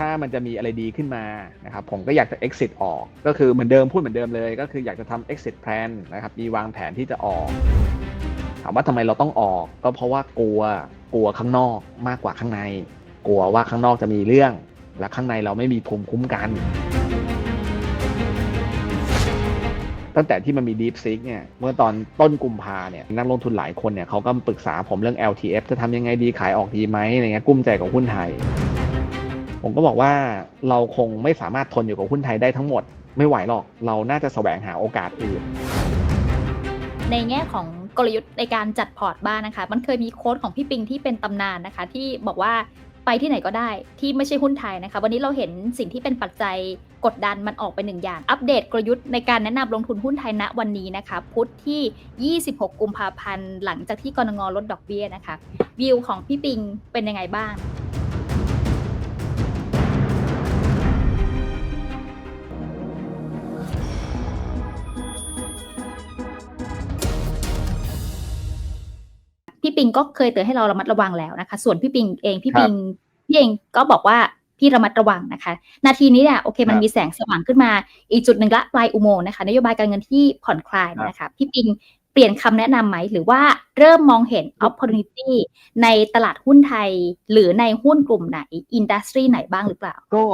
ถ้ามันจะมีอะไรดีขึ้นมานะครับผมก็อยากจะ exit ออก ก็คือเหมือนเดิมพูดเหมือนเดิมเลย ก็คืออยากจะทำ exit plan นะครับมีวางแผนที่จะออก ถามว่าทำไมเราต้องออก ก็เพราะว่ากลัวกลัวข้างนอกมากกว่าข้างใน กลัวว่าข้างนอกจะมีเรื่อง และข้างในเราไม่มีภูมิคุ้มกัน ตั้งแต่ที่มันมี Deep Seek เนี่ยเมื่อตอนต้นกุมภาเนี่ยนักลงทุนหลายคนเนี่ยเขาก็ปรึกษาผมเรื่อง LTF จะทำยังไงดีขายออกดีไหมอะไรเงี้ยกุ้มใจกับหุ้นไทย ผมก็บอกว่าเราคงไม่สามารถทนอยู่กับหุ้นไทยได้ทั้งหมด ไม่ไหวหรอกเราน่าจะแสวงหาโอกาสอื่น ในแง่ของกลยุทธ์ในการจัดพอร์ตบ้านนะคะ มันเคยมีโค้ดของพี่ปิงที่เป็นตำนานนะคะ ที่บอกว่าไปที่ไหนก็ได้ที่ไม่ใช่หุ้นไทยนะคะ วันนี้เราเห็นสิ่งที่เป็นปัจจัยกดดันมันออกไปหนึ่งอย่าง อัปเดตกลยุทธ์ในการแนะนำลงทุนหุ้นไทยณวันนี้นะคะ พุธที่ 26 กุมภาพันธ์ หลังจากที่กรงงลดดอกเบี้ยนะคะ วิวของพี่ปิงเป็นยังไงบ้าง พี่ปิงก็เคยเตือนให้เราระมัดระวังแล้วนะคะ ส่วนพี่ปิงเองพี่ปิงพี่เองก็บอกว่าพี่ระมัดระวังนะคะ นาทีนี้เนี่ยโอเคมันครับมีแสงสว่างขึ้นมาอีกจุดหนึ่งละปลายอุโมงค์นะคะนโยบายการเงินที่ผ่อนคลายนะคะพี่ปิงเปลี่ยนคำแนะนำไหม หรือว่าเริ่มมองเห็น opportunity ในตลาดหุ้นไทย หรือในหุ้นกลุ่มไหนอินดัสทรีไหนบ้างหรือเปล่า ก็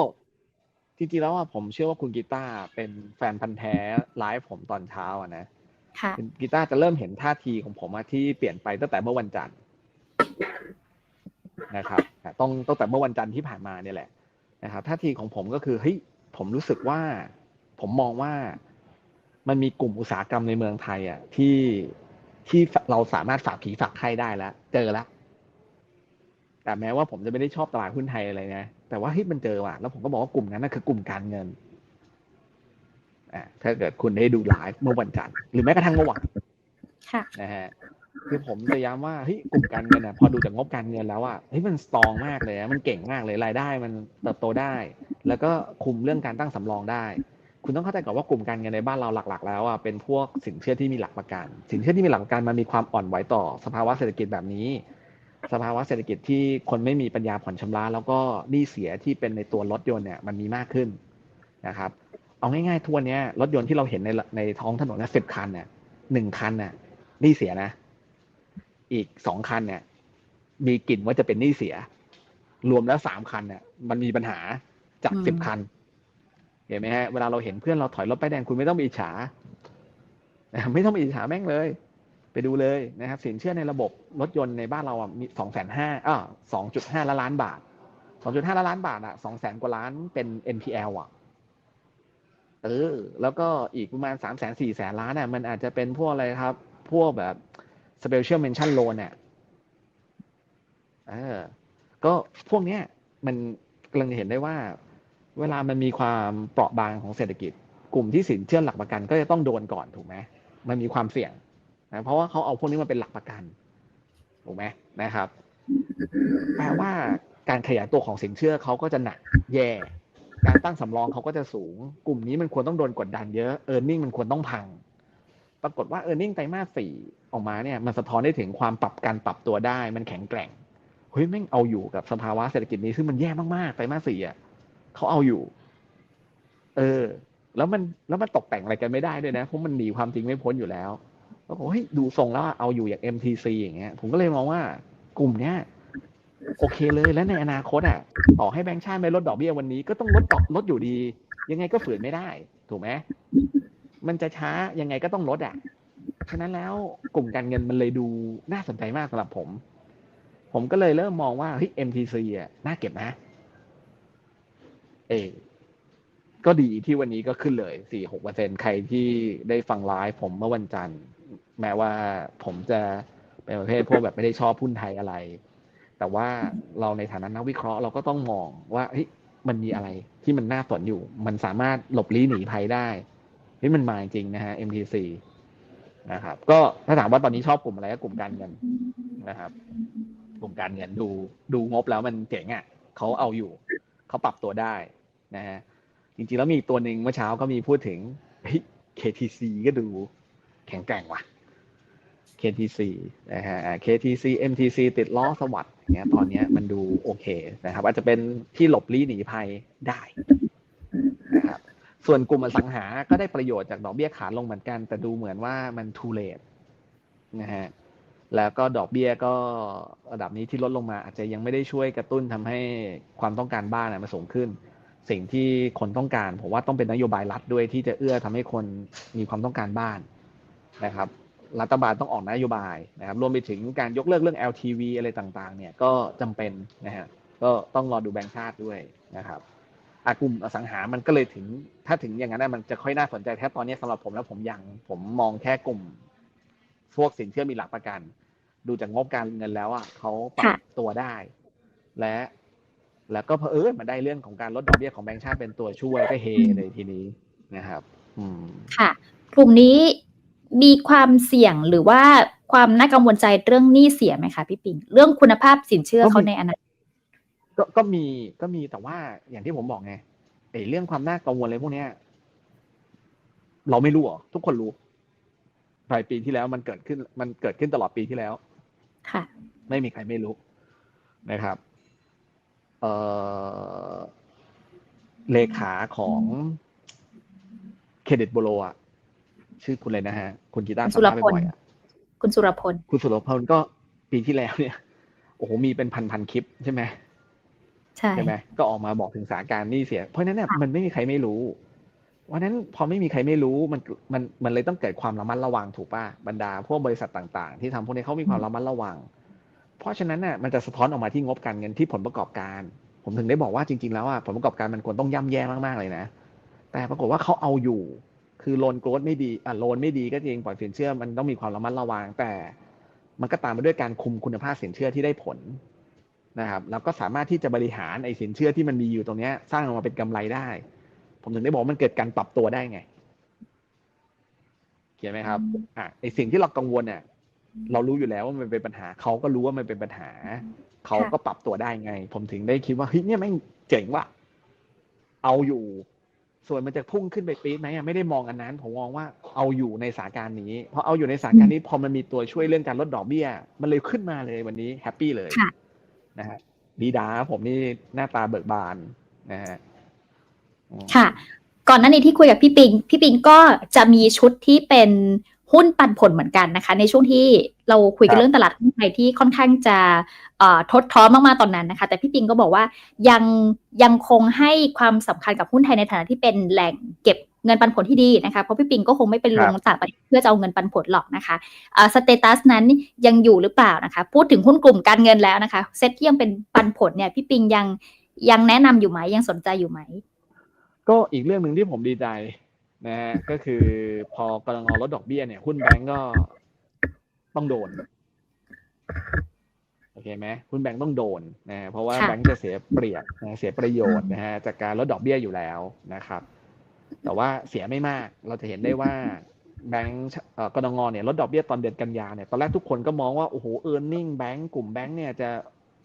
จริงๆแล้วอะผมเชื่อว่าคุณกีตาร์เป็นแฟนพันธ์แท้ไลฟ์ผมตอนเช้าอะนะค่ะคุณ กีตาร์จะเริ่มเห็นท่าทีของผมที่เปลี่ยนไปตั้งแต่เมื่อวันจันทร์นะครับต่ต้องตั้งแต่เมื่อวันจันทร์ที่ผ่านมาเนี่ยแหละนะครับท่าทีของผมก็คือเฮ้ยผมรู้สึกว่า ผมมองว่ามันมีกลุ่มอุตสาหกรรมในเมืองไทยอะที่ที่เราสามารถฝากผีฝากไข้ได้แล้วเจอแล้วแต่แม้ว่าผมจะไม่ได้ชอบตลาดหุ้นไทยอะไรนะแต่ว่าเฮ้ยมันเจอว่ะแล้วผมก็บอกว่ากลุ่มนั้นน่ะคือกลุ่มการเงิน อ่าถ้าเกิดคุณได้ดูไลฟ์เมื่อวันจันทร์หรือแม้กระทั่งเมื่อวานค่ะนะฮะคือผมจะย้ำว่าเฮ้ยกลุ่มการเงินอะพอดูจากงบการเงินแล้วอะเฮ้ยมันสตรองมากเลยอะมันเก่งมากเลยรายได้มันเติบโตได้ แล้วก็คุมเรื่องการตั้งสำรองได้ คุณต้องเข้าใจก่อนว่ากลุ่มการเงินในบ้านเราหลัก ๆ แล้วอะเป็นพวกสินเชื่อที่มีหลักประกัน สินเชื่อที่มีหลักประกันมันมีความอ่อนไหวต่อสภาวะเศรษฐกิจแบบนี้ สภาวะเศรษฐกิจที่คนไม่มีปัญญาผ่อนชำระ แล้วก็หนี้เสียที่เป็นในตัวรถยนต์เนี่ยมันมีมากขึ้นนะครับ เอาง่ายๆทุกวันเนี้ยรถยนต์ที่เราเห็นในในท้องถนนนะสิบคันเนี่ยหนึ่งคันน่ะหนี้เสียนะ อีกสองคันเนี่ย มีกลิ่นว่าจะเป็นหนี้เสีย รวมแล้วสามคันเนี่ย มันมีปัญหาจากอืมสิบคัน เห็นไหมฮะเวลาเราเห็นเพื่อนเราถอยรถป้ายแดงคุณไม่ต้องไปอิจฉานะครับไม่ต้องไปอิจฉาแม่งเลย ไปดูเลยนะครับ สินเชื่อในระบบรถยนต์ในบ้านเราอะมีสองแสนห้าอ่าสองจุดห้าล้านบาทสองจุดห้าล้านบาทอะสองแสนกว่าล้านเป็น NPL อะ เออ แล้วก็อีกประมาณสามแสนสี่แสนล้านอะ มันอาจจะเป็นพวกอะไรครับ พวกแบบ special mention loan เนี่ยเออ ก็พวกเนี้ย มันกำลังเห็นได้ว่า เวลามันมีความเปราะบางของเศรษฐกิจ กลุ่มที่สินเชื่อหลักประกันก็จะต้องโดนก่อนถูกไหมมันมีความเสี่ยงนะเพราะว่าเขาเอาพวกนี้มาเป็นหลักประกันถูกไหมนะครับแปลว่าการขยายตัวของสินเชื่อเขาก็จะหนักแย่ การตั้งสำรองเขาก็จะสูง กลุ่มนี้มันควรต้องโดนกดดันเยอะเออร์เน็งมันควรต้องพัง ปรากฏว่าเออร์เน็งไตรมาสสี่ออกมาเนี่ยมันสะท้อนได้ถึงความปรับการปรับตัวได้ มันแข็งแกร่งเฮ้ยแม่งเอาอยู่กับสภาวะเศรษฐกิจนี้ซึ่งมันแย่มากๆไตรมาสสี่อะเขาเอาอยู่ เออ แล้วมันแล้วมันตกแต่งอะไรกันไม่ได้ด้วยนะเพราะมันหนีความจริงไม่พ้นอยู่แล้วแล้วผมเฮ้ยดูทรงแล้วเอาอยู่อย่าง MTC อย่างเงี้ย ผมก็เลยมองว่ากลุ่มเนี้ย โอเคเลยแล้วในอนาคตอะต่อให้แบงก์ชาติไม่ลดดอกเบี้ยวันนี้ก็ต้องลดดอกลดอยู่ดี ยังไงก็ฝืนไม่ได้ ถูกไหมมันจะช้ายังไงก็ต้องลดอะฉะนั้นแล้วกลุ่มการเงินมันเลยดูน่าสนใจมากสำหรับผม ผมก็เลยเริ่มมองว่าเฮ้ย MTC อะน่าเก็บนะเออก็ดีที่วันนี้ก็ขึ้นเลยสี่หกเปอร์เซ็นใครที่ได้ฟังไลฟ์ผมเมื่อวันจันทร์ แม้ว่าผมจะเป็นประเภทพวกแบบไม่ได้ชอบหุ้นไทยอะไร แต่ว่าเราในฐานะนักวิเคราะห์เราก็ต้องมองว่าเฮ้ยมันมีอะไรที่มันน่าสนอยู่ มันสามารถหลบลี้หนีภัยได้เฮ้ยมันมาจริงนะฮะ MTC นะครับ ก็ถ้าถามว่าตอนนี้ชอบกลุ่มอะไรก็กลุ่มการเงินนะครับ กลุ่มการเงินดูดูงบแล้วมันเจ๋งอะเขาเอาอยู่เขาปรับตัวได้นะฮะจริงๆแล้วมีตัวหนึ่งเมื่อเช้าก็มีพูดถึงเฮ้ย KTC ก็ดูแข็งแกร่งว่ะ KTC นะฮะ KTC MTC ติดล้อสวัสด์ เนี่ยตอนเนี้ยมันดูโอเคนะครับ อาจจะเป็นที่หลบลี้หนีภัยได้นะครับส่วนกลุ่มอสังหา ก็ได้ประโยชน์จากดอกเบี้ยขาลงเหมือนกัน แต่ดูเหมือนว่ามัน too late นะฮะแล้วก็ดอกเบี้ยก็ระดับนี้ที่ลดลงมา อาจจะยังไม่ได้ช่วยกระตุ้นทำให้ความต้องการบ้านอะมันสูงขึ้น สิ่งที่คนต้องการผมว่าต้องเป็นนโยบายรัฐด้วยที่จะเอื้อทำให้คนมีความต้องการบ้านนะครับ รัฐบาลต้องออกนโยบายนะครับรวมไปถึงการยกเลิกเรื่อง LTV อะไรต่างๆ เนี่ยก็จำเป็นนะฮะก็ต้องรอดูแบงก์ชาติด้วยนะครับอากลุ่มอสังหามันก็เลยถึง ถ้าถึงอย่างนั้นมันจะค่อยน่าสนใจแค่ตอนนี้สำหรับผมแล้วผมยังผมมองแค่กลุ่ม พวกสินเชื่อมีหลักประกัน ดูจากงบการเงินแล้วอะเขาปรับตัวได้ และ แล้วก็เผอิญมาได้เรื่องของการลดดอกเบี้ยของแบงก์ชาติเป็นตัวช่วยก็เฮเลยทีนี้นะครับ อืมค่ะกลุ่มนี้ มีความเสี่ยงหรือว่าความน่ากังวลใจเรื่องหนี้เสียไหมคะพี่ปิง เรื่องคุณภาพสินเชื่อก็มีเขาในอนาคตก็ก็มีก็มีแต่ว่าอย่างที่ผมบอกไงไอ้เรื่องความน่ากังวลอะไรพวกเนี้ย เราไม่รู้หรอทุกคนรู้ปลายปีที่แล้วมันเกิดขึ้น มันเกิดขึ้นตลอดปีที่แล้ว ค่ะ ไม่มีใครไม่รู้นะครับเอ่อเลขาของเครดิตโบโลอะ ชื่อคุณเลยนะฮะ คุณกีตาร์คุณสุรสัมภาษณ์พลบ่อยๆอะคุณสุรพล คุณสุรพลก็ปีที่แล้วเนี่ย โอ้โห มีเป็นพันๆคลิปใช่ไหมใช่ใช่ไหมก็ออกมาบอกถึงสถานการณ์หนี้เสีย เพราะฉะนั้นเนี่ยมันไม่มีใครไม่รู้วันนั้นพอไม่มีใครไม่รู้มันมันมันเลยต้องเกิดความระมัดระวังถูกป่ะบรรดาพวกบริษัทต่าง ๆ ที่ทำพวกนี้เขามีความระมัดระวัง เพราะฉะนั้นน่ะมันจะสะท้อนออกมาที่งบการเงินที่ผลประกอบการ ผมถึงได้บอกว่าจริง ๆ แล้วอะผลประกอบการมันควรต้องย่ำแย่มากๆเลยนะ แต่ปรากฏว่าเขาเอาอยู่ คือโลนโกรดไม่ดีอะโลนไม่ดีก็จริงปล่อยสินเชื่อมันต้องมีความระมัดระวังแต่ มันก็ตามมาด้วยการคุมคุณภาพสินเชื่อที่ได้ผลนะครับแล้วก็สามารถที่จะบริหารไอ้สินเชื่อที่มันมีอยู่ตรงเนี้ยสร้างออกมาเป็นกำไรได้ ผมถึงได้บอกมันเกิดการปรับตัวได้ไง เขียนไหมครับอะไอ้สิ่งที่เรากังวลเนี่ยเรารู้อยู่แล้วว่ามันเป็นปัญหาเขาก็รู้ว่ามันเป็นปัญหาเขาก็ปรับตัวได้ไง ผมถึงได้คิดว่าเฮ้ยเนี่ยแม่งเจ๋งว่ะเอาอยู่ ส่วนมันจะพุ่งขึ้นไปปี๊ดไหมอะไม่ได้มองอันนั้น ผมมองว่าเอาอยู่ในสถานการณ์นี้พอเอาอยู่ในสถานการณ์นี้พอมันมีตัวช่วยเรื่องการลดดอกเบี้ย มันเลยขึ้นมาเลยวันนี้แฮปปี้เลยค่ะนะฮะดีดาผมนี่หน้าตาเบิกบานนะฮะอืมค่ะ ก่อนหน้านี้ที่คุยกับพี่ปิง พี่ปิงก็จะมีชุดที่เป็น หุ้นปันผลเหมือนกันนะคะ ในช่วงที่เราคุยกันเรื่องตลาดหุ้นไทยที่ค่อนข้างจะเอ่อทดท้อมากๆตอนนั้นนะคะ แต่พี่ปิงก็บอกว่ายังยังคงให้ความสำคัญกับหุ้นไทยในฐานะที่เป็นแหล่งเก็บเงินปันผลที่ดีนะคะ เพราะพี่ปิงก็คงไม่เป็นลงต่างประเทศเพื่อจะเอาเงินปันผลหรอกนะคะสเตตัสนั้นยังอยู่หรือเปล่านะคะ พูดถึงหุ้นกลุ่มการเงินแล้วนะคะ เซ็ตที่ยังเป็นปันผลเนี่ยพี่ปิงยังยังแนะนำอยู่ไหมยังสนใจอยู่ไหมก็อีกเรื่องหนึ่งที่ผมดีใจ นะฮะก็คือพอกำลังลดดอกเบี้ยเนี่ยหุ้นแบงก์ก็ต้องโดนโอเคไหมหุ้นแบงก์ต้องโดนนะฮะเพราะว่าค่ะแบงก์จะเสียเปรียบนะเสียประโยชน์นะฮะจากการลดดอกเบี้ยอยู่แล้วนะครับ แต่ว่าเสียไม่มากเราจะเห็นได้ว่าแบงก์เอ่อกรงเนี่ยลดดอกเบี้ยตอนเดือนกันยาเนี่ยตอนแรกทุกคนก็มองว่าโอ้โหเออร์เน็งแบงก์กลุ่มแบงก์เนี่ยจะ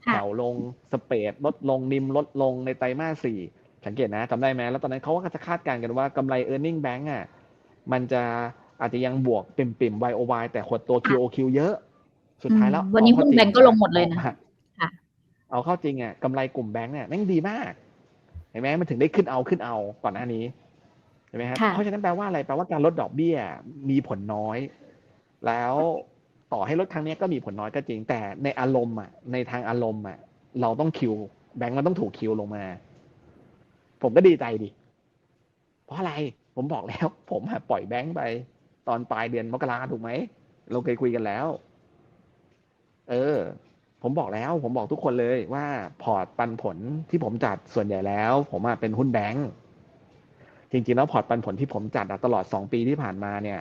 แผ่วลงสเปดลดลงนิมลดลงในไตรมาสสี่ สังเกตนะจำได้ไหมแล้วตอนนั้นเขาก็จะคาดการณ์กันว่ากำไร e a r n i n g Bank อะมันจะอาจจะยังบวกปิ่มปิ่ม Y O Y แต่ขดตัว Q O Q เยอะ สุดท้ายแล้วอืมวันนี้เอาเข้าหุ้นจริแบงก์ก็ลงหมดเลยนะอาค่ะเอาเข้าจริงอะกำไรกลุ่มแบงก์เนี่ยแม่งดีมากเห็นไหมมันถึงได้ขึ้นเอาขึ้นเอาก่อนหน้านี้เห็นไหมครับค่ะเพราะฉะนั้นแปลว่าอะไรแปลว่าการลดดอกเบี้ยมีผลน้อย แล้วต่อให้ลดครั้งเนี้ยก็มีผลน้อยก็จริงแต่ในอารมณ์อะในทางอารมณ์อะเราต้องคิวแบงก์มันต้องถูกคิวลงมา ผมก็ดีใจดิ เพราะอะไร ผมบอกแล้ว ผมปล่อยแบงก์ไป ตอนปลายเดือนมกราถูกไหม เราเคยคุยกันแล้ว เออ ผมบอกแล้ว ผมบอกทุกคนเลยว่าพอร์ตปันผลที่ผมจัดส่วนใหญ่แล้ว ผมเป็นหุ้นแบงก์จริงๆแล้วพอร์ตปันผลที่ผมจัดตลอดสองปีที่ผ่านมาเนี่ย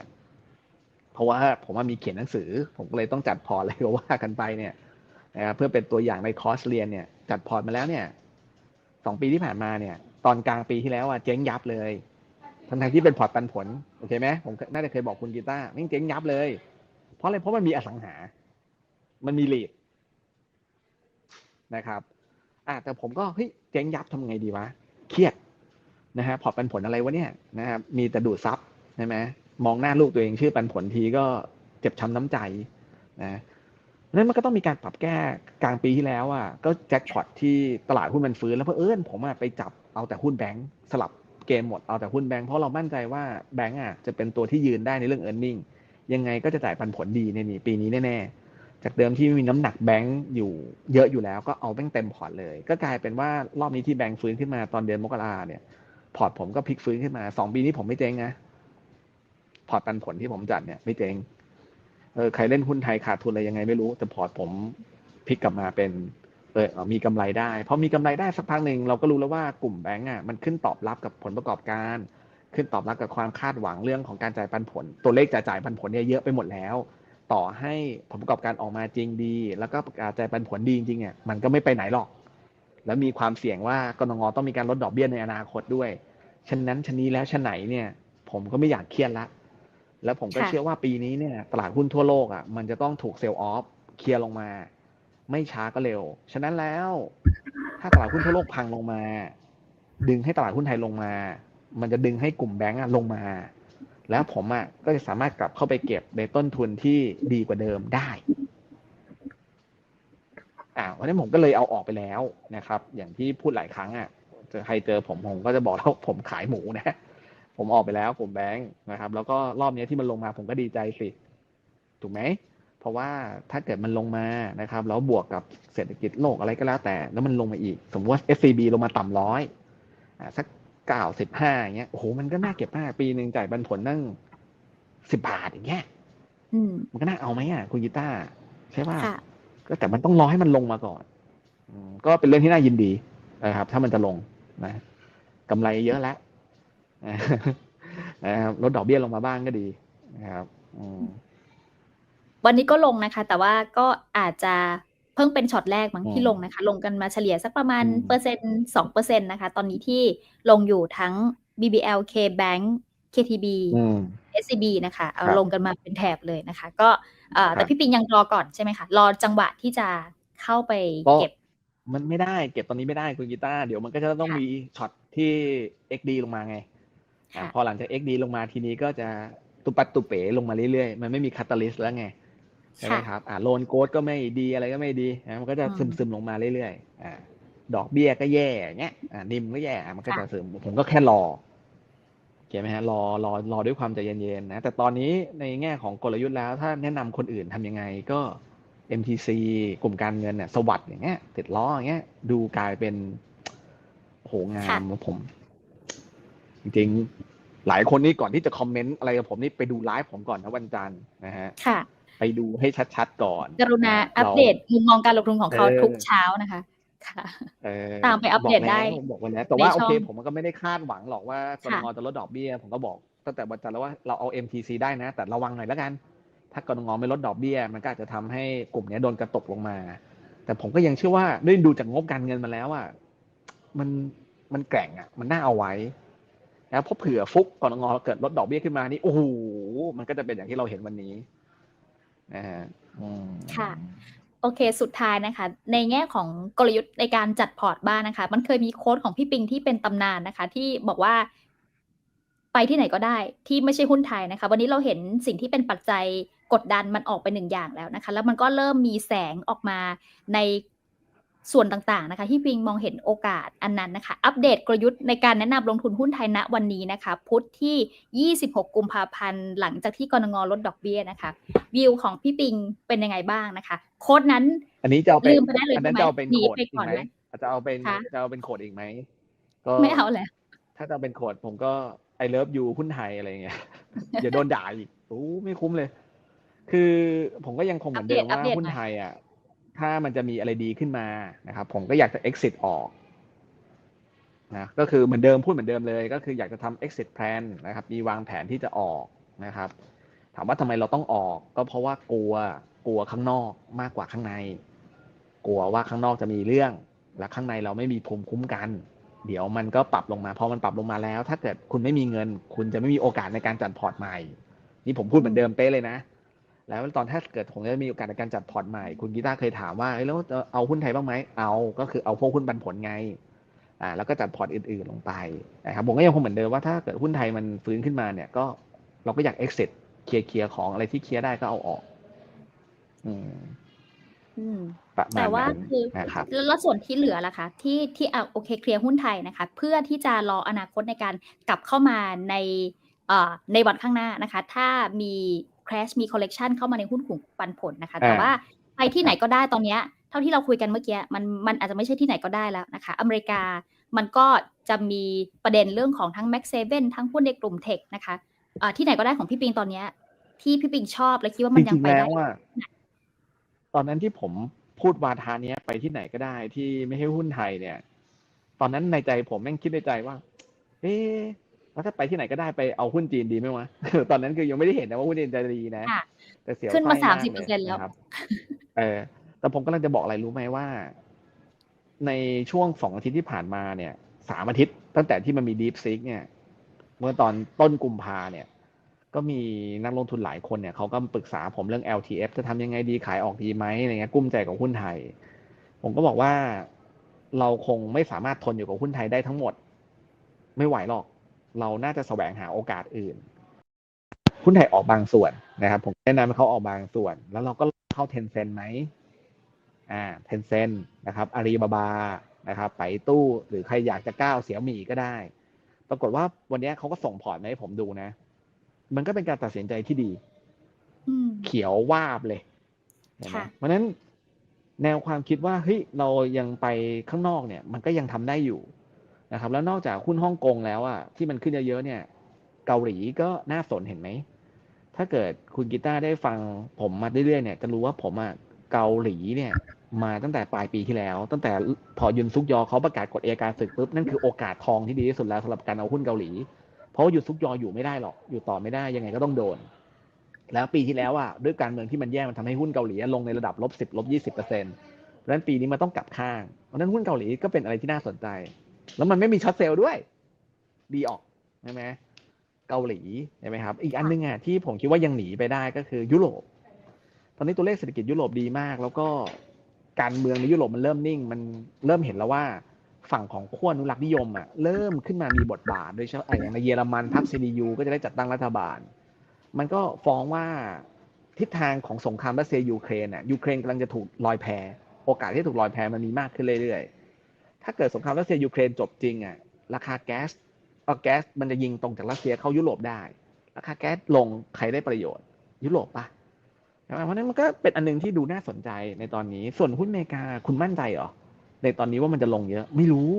เพราะว่าผมมีเขียนหนังสือ ผมก็เลยต้องจัดพอร์ตเลยก็ว่ากันไปเนี่ยนะครับเพื่อเป็นตัวอย่างในคอร์สเรียนเนี่ย จัดพอร์ตมาแล้วเนี่ยสองปีที่ผ่านมาเนี่ย ตอนกลางปีที่แล้วอะเจ๊งยับเลยทั้งๆที่เป็นพอร์ตปันผลโอเคไหมผมน่าจะเคยบอกคุณกีตาร์ไม่เจ๊งยับเลย เพราะอะไรเพราะมันมีอสังหา มันมีลีดนะครับอะแต่ผมก็เฮ้ยเจ๊งยับทำไงดีวะเครียดนะฮะพอร์ตปันผลอะไรวะเนี่ยนะครับมีแต่ดูดซับใช่ไหมมองหน้าลูกตัวเองชื่อปันผลทีก็เจ็บช้ำน้ำใจนะนั้นมันก็ต้องมีการปรับแก้กลางปีที่แล้วอะก็แจ็คพอตที่ตลาดหุ้นมันฟื้นแล้วเพอเอิญผมอะไปจับ เอาแต่หุ้นแบงก์สลับเกมหมดเอาแต่หุ้นแบงก์เพราะเรามั่นใจว่าแบงก์อะจะเป็นตัวที่ยืนได้ในเรื่องเอ r n i n g ยังไงก็จะจ่ายปันผลดีในนี่ปีนี้แน่ๆ จากเดิมที่มีน้ำหนักแบงก์อยู่เยอะอยู่แล้วก็เอาแบงก์เต็มพอร์ตเลย ก็กลายเป็นว่ารอบนี้ที่แบงก์ฟื้นขึ้นมาตอนเดือนมกราเนี่ย พอร์ตผมก็พลิกฟื้นขึ้นมาสองปีนี้ผมไม่เจ๊งนะพอร์ตปันผลที่ผมจัดเนี่ยไม่เจ๊งเออใครเล่นหุ้นไทยขาดทุนอะไรยังไงไม่รู้แต่พอร์ตผมพลิกกลับมาเป็น เออมีกำไรได้พอมีกำไรได้สักพักหนึ่งเราก็รู้แล้วว่ากลุ่มแบงก์อะมันขึ้นตอบรับกับผลประกอบการ ขึ้นตอบรับกับความคาดหวังเรื่องของการจ่ายปันผล ตัวเลขจะจ่ายปันผลเนี่ยเยอะไปหมดแล้ว ต่อให้ผลประกอบการออกมาจริงดี แล้วก็ประกาศจ่ายปันผลดีจริงๆอะมันก็ไม่ไปไหนหรอก แล้วมีความเสี่ยงว่ากนงต้องมีการลดดอกเบี้ยในอนาคตด้วยฉะนั้นชะนี้แล้วชะไหนเนี่ย ผมก็ไม่อยากเครียดละแล้วผมก็ค่ะเชื่อว่าปีนี้เนี่ยตลาดหุ้นทั่วโลกอะมันจะต้องถูกเซลล์ออฟเคลียร์ลงมา ไม่ช้าก็เร็ว ฉะนั้นแล้ว ถ้าตลาดหุ้นทั่วโลกพังลงมา ดึงให้ตลาดหุ้นไทยลงมา มันจะดึงให้กลุ่มแบงก์ลงมา แล้วผมอะก็จะสามารถกลับเข้าไปเก็บในต้นทุนที่ดีกว่าเดิมได้อ่าวันนี้ผมก็เลยเอาออกไปแล้วนะครับ อย่างที่พูดหลายครั้งอะเจอใครเจอผมผมก็จะบอกแล้วผมขายหมูนะผมออกไปแล้วผมแบงค์นะครับ แล้วก็รอบนี้ที่มันลงมาผมก็ดีใจสิ ถูกไหม เพราะว่าถ้าเกิดมันลงมานะครับแล้วบวกกับเศรษฐกิจโลกอะไรก็แล้วแต่ แล้วมันลงมาอีก สมมติว่า SCB ลงมาต่ำร้อยอ่าสักเก้าสิบห้าอย่างเงี้ยโอ้โหมันก็น่าเก็บมากปีหนึ่งจ่ายปันผลนั่งสิบบาทอย่างเงี้ยอืมมันก็น่าเอาไหมอะคุณกีตาร์ใช่ป่ะค่ะก็แต่มันต้องรอให้มันลงมาก่อนอืมก็เป็นเรื่องที่น่ายินดีนะครับ ถ้ามันจะลงนะกำไรเยอะแล้วนะครับลดดอกเบี้ยลงมาบ้างก็ดีนะครับ อืม วันนี้ก็ลงนะคะ แต่ว่าก็อาจจะเพิ่งเป็นช็อตแรกมั้งอืมที่ลงนะคะ ลงกันมาเฉลี่ยสักประมาณอืมเปอร์เซ็นต์สองเปอร์เซ็นต์นะคะ ตอนนี้ที่ลงอยู่ทั้ง BBL K Bank KTB อืม SCB นะคะเอาครับลงกันมาเป็นแถบเลยนะคะ ก็เอ่อครับแต่พี่ปิงยังรอก่อนใช่ไหมคะ รอจังหวะที่จะเข้าไปก็เก็บ มันไม่ได้เก็บตอนนี้ไม่ได้คุณกีตาร์เดี๋ยวมันก็จะต้องค่ะมีช็อตที่ XD ลงมาไงอะค่ะพอหลังจาก XD ลงมาทีนี้ก็จะตุปัดตุเป๋ลงมาเรื่อยๆ มันไม่มีคาตาลิสต์แล้วไง ใช่ไหมค่ะครับอ่าโลนโกดก็ไม่ดีอะไรก็ไม่ดีนะมันก็จะอืมซึมซึมๆลงมาเรื่อยๆอ่าดอกเบี้ยก็แย่อย่างเงี้ยอ่านิมก็แย่อะมันก็ค่ะจะซึมผมก็แค่รอเก็ไหมฮะรอรอรอด้วยความใจเย็นๆนะแต่ตอนนี้ในแง่ของกลยุทธ์แล้วถ้าแนะนำคนอื่นทำยังไงก็ MTC กลุ่มการเงินเนี่ยสวัสด์อย่างเงี้ยติดล้ออย่างเงี้ยดูกลายเป็นโอ้โหงาค่ะมผม จริงๆ หลายคนนี่ก่อนที่จะคอมเมนต์อะไรกับผมนี่ไปดูไลฟ์ผมก่อนนะวันจันทร์นะฮะค่ะ ไปดูให้ชัดๆก่อน กรุณานะอัปราเดตมุมมองการลงทุนของเขาเออทุกเช้านะคะค่ะเออตามไปอัปเดตบอกแล้วได้บอกไว้แล้วแต่ว่าในช่โอองเคผมก็ไม่ได้คาดหวังหรอกว่ากรงค่ะจะลดดอกเบี้ย ผมก็บอกตั้งแต่วันจันทร์แล้วว่าเราเอา MTC ได้นะ แต่ระวังหน่อยแล้วกัน ถ้ากรงไม่ลดดอกเบี้ย มันก็อาจจะทำให้กลุ่มเนี้ยโดนกระตกลงมา แต่ผมก็ยังเชื่อว่าด้วยดูจากงบการเงินมาแล้วอะมันมันแกร่งอะ มันน่าเอาไว้แล้วเพราะเผื่อฟุกกรงเกิดลดดอกเบี้ยขึ้นมานี่โอ้โหมันก็จะเป็นอย่างที่เราเห็นวันนี้ นะฮะอืมค่ะโอเค สุดท้ายนะคะ ในแง่ของกลยุทธ์ในการจัดพอร์ตบ้านนะคะ มันเคยมีโค้ดของพี่ปิงที่เป็นตำนานนะคะ ที่บอกว่า ไปที่ไหนก็ได้ ที่ไม่ใช่หุ้นไทยนะคะ วันนี้เราเห็นสิ่งที่เป็นปัจจัยกดดันมันออกไปหนึ่งอย่างแล้วนะคะ แล้วมันก็เริ่มมีแสงออกมาใน ส่วนต่างๆนะคะที่ปิงมองเห็นโอกาสอันนั้นนะคะ อัปเดตกลยุทธ์ในการแนะนำลงทุนหุ้นไทยณวันนี้นะคะ พุธที่ 26 กุมภาพันธ์ หลังจากที่กรงลดดอกเบี้ยนะคะ วิวของพี่ปิงเป็นยังไงบ้างนะคะ โค้ดนั้น อันนี้จะเอาเป็นลืมไปได้เลยอันนั้นใช่ไหมจะเอาเป็นหนีโขดไปอีกก่อนไหมไหมอาจจะเอาเป็นคะจะเอาเป็นโขดอีกไหมก็ไม่เอาแล้วถ้าจะเอาเป็นโขดผมก็ไอเลิฟยูหุ้นไทยอะไรเงี้ยอย่าโดนด่าอีกโอ้ไม่คุ้มเลย คือผมก็ยังคงเหมือนเดิมอัปว่าเดตอัปเดตหุ้นหน่อยไทยอะ ถ้ามันจะมีอะไรดีขึ้นมานะครับ ผมก็อยากจะ exit ออกนะก็คือเหมือนเดิมพูดเหมือนเดิมเลย ก็คืออยากจะทำ exit plan นะครับ มีวางแผนที่จะออกนะครับ ถามว่าทำไมเราต้องออก ก็เพราะว่ากลัวกลัวข้างนอกมากกว่าข้างใน กลัวว่าข้างนอกจะมีเรื่อง และข้างในเราไม่มีภูมิคุ้มกัน เดี๋ยวมันก็ปรับลงมาพอมันปรับลงมาแล้ว ถ้าเกิดคุณไม่มีเงิน คุณจะไม่มีโอกาสในการจัดพอร์ตใหม่ นี่ผมพูดเหมือนเดิมเป๊ะเลยนะ แล้วตอนถ้าเกิดผมจะมีโอกาสในการจัดพอร์ตใหม่ คุณกีตาร์เคยถามว่าเอ้ยแล้วจะเอาหุ้นไทยบ้างไหมเอาก็คือเอาพวกหุ้นปันผลไงอ่าแล้วก็จัดพอร์ตอื่นๆลงไปนะครับผมก็ยังคงเหมือนเดิมว่าถ้าเกิดหุ้นไทยมันฟื้นขึ้นมาเนี่ยก็เราก็อยาก exit เคลียร์เคลียร์ของอะไรที่เคลียร์ได้ก็เอาออก อืมอืมประมาแต่ณว่านั้นคือนะครับแล้วแล้วส่วนที่เหลือล่ะคะที่ที่อะโอเคเคลียร์หุ้นไทยนะคะ เพื่อที่จะรออนาคตในการกลับเข้ามาในเอ่อในวันข้างหน้านะคะ ถ้ามี crash มี collection เข้ามาในหุ้นกลุ่มปันผลนะคะ แต่อ่าว่าไปที่ไหนก็ได้ตอนเนี้ยเท่าที่เราคุยกันเมื่อกี้มันมันอาจจะไม่ใช่ที่ไหนก็ได้แล้วนะคะ อเมริกามันก็จะมีประเด็นเรื่องของทั้ง Max 7ทั้งหุ้นในกลุ่มเทคนะคะอ่าที่ไหนก็ได้ของพี่ปิงตอนเนี้ยที่พี่ปิงชอบและคิดว่าจมันยัริงงไปๆได้แล้วว่าตอนนั้นที่ผมพูดวาทาเนี้ยไปที่ไหนก็ได้ที่ไม่ใช่หุ้นไทยเนี่ย ตอนนั้นในใจผมแม่งคิดในใจว่า เอ๊ะแล้วถ้าไปที่ไหนก็ได้ไปเอาหุ้นจีนดีไหมวะตอนนั้นคือยังไม่ได้เห็นนะว่าหุ้นจีนจะดีนะค่ะแต่เสียวขึ้นมาไส้ก30%แล้วนะครับเออแต่ผมกำลังจะบอกอะไรรู้ไหมว่า ในช่วงสองอาทิตย์ที่ผ่านมาเนี่ยสามอาทิตย์ตั้งแต่ที่มันมี Deep Seek เนี่ย เมื่อตอนต้นกุมภาเนี่ย ก็มีนักลงทุนหลายคนเนี่ยเขาก็ปรึกษาผมเรื่อง LTF จะทำยังไงดีขายออกดีไหมอะไรเงี้ยกุ้มใจกับหุ้นไทย ผมก็บอกว่าเราคงไม่สามารถทนอยู่กับหุ้นไทยได้ทั้งหมด ไม่ไหวหรอก เราน่าจะแสวงหาโอกาสอื่นหุ้นไทยออกบางส่วนนะครับ ผมแนะนำให้เขาออกบางส่วน แล้วเราก็เข้าเทนเซ็นไหมอ่าเทนเซ็นนะครับอาลีบาบานะครับไปตู้หรือใครอยากจะก้าวเสียหมี่ก็ได้ ปรากฏว่าวันนี้เขาก็ส่งพอร์ตมาให้ผมดูนะ มันก็เป็นการตัดสินใจที่ดีอืมเขียววาบเลยเห็นไหมค่ะเพราะฉะนั้นแนวความคิดว่าเฮ้ยเรายังไปข้างนอกเนี่ย มันก็ยังทำได้อยู่ นะครับแล้วนอกจากหุ้นฮ่องกงแล้วอะที่มันขึ้นเยอะๆเนี่ย เกาหลีก็น่าสนเห็นไหม ถ้าเกิดคุณกีตาร์ได้ฟังผมมาเรื่อยๆเนี่ยจะรู้ว่าผมอะเกาหลีเนี่ยมาตั้งแต่ปลายปีที่แล้ว ตั้งแต่พอยุนซุกยอเขาประกาศกฎเอยการศึกปุ๊บนั่นคือโอกาสทองที่ดีที่สุดแล้วสำหรับการเอาหุ้นเกาหลี เพราะว่ายุนซุกยออยู่ไม่ได้หรอกอยู่ต่อไม่ได้ยังไงก็ต้องโดน แล้วปีที่แล้วอะด้วยการเมืองที่มันแย่มันทำให้หุ้นเกาหลีลงในระดับลบสิบลบยี่สิบเปอร์เซ็นต์เพราะนั้นปีนี้มันต้องกลับข้างเพราะฉะนั้นหุ้นเกาหลีก็เป็นอะไรที่น่าสนใจ แล้วมันไม่มีช็อตเซลล์ด้วย ดีออกใช่ไหมเกาหลีใช่ไหมครับ อีกอันนึงอะที่ผมคิดว่ายังหนีไปได้ก็คือยุโรป ตอนนี้ตัวเลขเศรษฐกิจยุโรปดีมาก แล้วก็การเมืองในยุโรปมันเริ่มนิ่ง มันเริ่มเห็นแล้วว่าฝั่งของขั้วอนุรักษ์นิยมอะเริ่มขึ้นมามีบทบาทโดยเฉพาะอย่างในเยอรมันพรรค CDU ก็จะได้จัดตั้งรัฐบาล มันก็ฟ้องว่าทิศทางของสงครามรัสเซียยูเครนอะยูเครนกำลังจะถูกลอยแพโอกาสที่ถูกลอยแพมันมีมากขึ้นเรื่อยๆ ถ้าเกิดสงครามรัสเซียยูเครนจบจริงอะราคาแก๊สเอาแก๊สมันจะยิงตรงจากรัสเซียเข้ายุโรปได้ ราคาแก๊สลงใครได้ประโยชน์ ยุโรปปะใช่ไหมเพราะฉะนั้นมันก็เป็นอันหนึงที่ดูน่าสนใจในตอนนี้ ส่วนหุ้นอเมริกาคุณมั่นใจเหรอ ในตอนนี้ว่ามันจะลงเยอะไม่รู้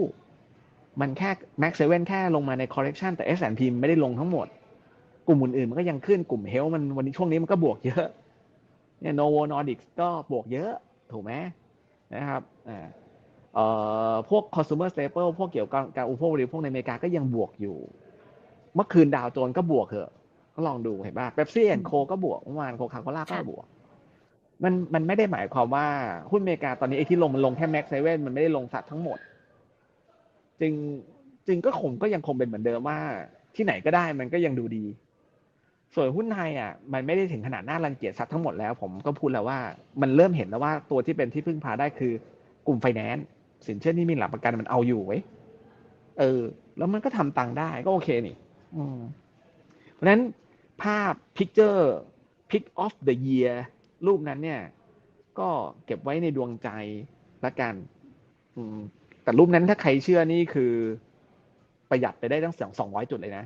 มันแค่ Max 7แค่ลงมาใน correction แต่ S&P ไม่ได้ลงทั้งหมด กลุ่มอื่นๆมันก็ยังขึ้นกลุ่มเฮลมันวันนี้ช่วงนี้มันก็บวกเยอะเนี่ยโนโวนอร์ดิกก็บวกเยอะถูกไหมนะครับอ่า พวก consumer staple พวกเกี่ยวกับการอุปโภคบริโภคในอเมริกาก็ยังบวกอยู่ เมื่อคืนดาวโจนส์ก็บวกเหอะก็ลองดูเห็นป่ะเป๊ปซี่แอนโคก็บวกเมื่อวานโคคาโคล่าก็ค่ะบวก มันมันไม่ได้หมายความว่าหุ้นอเมริกาตอนนี้ไอ้ที่ลงมันลงแค่แม็กเซเว่นมันไม่ได้ลงสัตว์ทั้งหมด จึงจึงก็คงก็ยังคงเป็นเหมือนเดิมว่า ที่ไหนก็ได้มันก็ยังดูดี ส่วนหุ้นไทยอะ มันไม่ได้ถึงขนาดน่ารังเกียจซัดทั้งหมดแล้ว ผมก็พูดแล้วว่า มันเริ่มเห็นแล้วว่าตัวที่เป็นที่พึ่งพาได้คือกลุ่มไฟแนนซ์ สินเชื่อที่มีหลักประกันมันเอาอยู่ไว้ยเออ แล้วมันก็ทำตังค์ได้ก็โอเคนี่ อืม เพราะฉะนั้นภาพ picture pick of the year รูปนั้นเนี่ย ก็เก็บไว้ในดวงใจละกัน อืม แต่รูปนั้นถ้าใครเชื่อนี่คือประหยัดไปได้ตั้งสองสองร้อยจุดเลยนะ